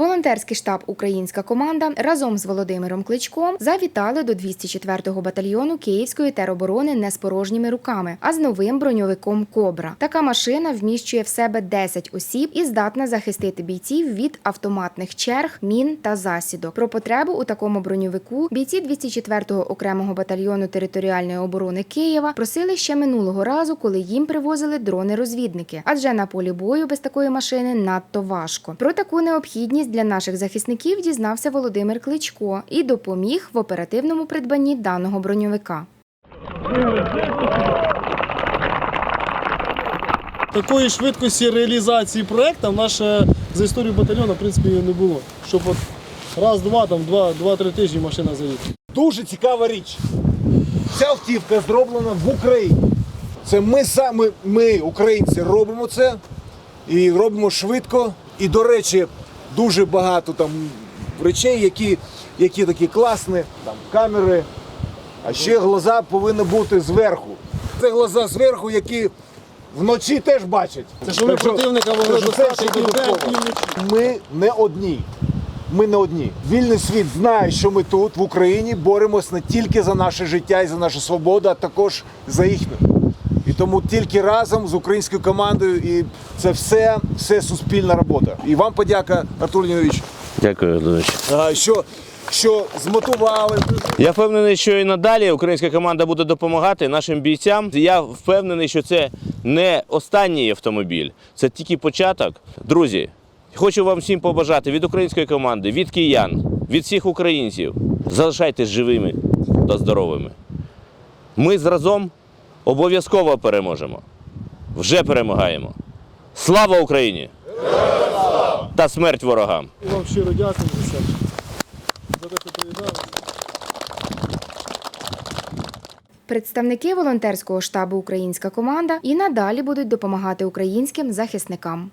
Волонтерський штаб Українська команда разом з Володимиром Кличком завітали до 204-го батальйону Київської тероборони не з порожніми руками, а з новим броньовиком Кобра. Така машина вміщує в себе 10 осіб і здатна захистити бійців від автоматних черг, мін та засідок. Про потребу у такому броньовику бійці 204-го окремого батальйону територіальної оборони Києва просили ще минулого разу, коли їм привозили дрони-розвідники, адже на полі бою без такої машини надто важко. Про таку необхідність для наших захисників дізнався Володимир Кличко і допоміг в оперативному придбанні даного броньовика. Такої швидкості реалізації проекту в наша за історію батальйону, в принципі, не було. Щоб от раз-два, там два, два-три тижні машина заїхала. Дуже цікава річ. Ця автівка зроблена в Україні. Це ми самі, ми, українці, робимо це і робимо швидко. І, до речі, дуже багато там речей, які, які такі класні, там камери. А ще глаза повинні бути зверху. Це глаза зверху, які вночі теж бачать. Це щоб ми противника могли достати і. Ми не одні. Ми не одні. Вільний світ знає, що ми тут, в Україні, боремось не тільки за наше життя і за нашу свободу, а також за їхню. Тому тільки разом з українською командою, і це все, все суспільна робота. І вам подяка, Артур Леонідович, Дякую, Володимирович. що, що змотивували. Я впевнений, що і надалі українська команда буде допомагати нашим бійцям. Я впевнений, що це не останній автомобіль, це тільки початок. Друзі, хочу вам всім побажати від української команди, від киян, від всіх українців. Залишайтесь живими та здоровими. Ми зразом обов'язково переможемо. Вже перемагаємо. Слава Україні! Та смерть ворогам! Вам щиро дякую за це. За те, що. Представники волонтерського штабу Українська команда і надалі будуть допомагати українським захисникам.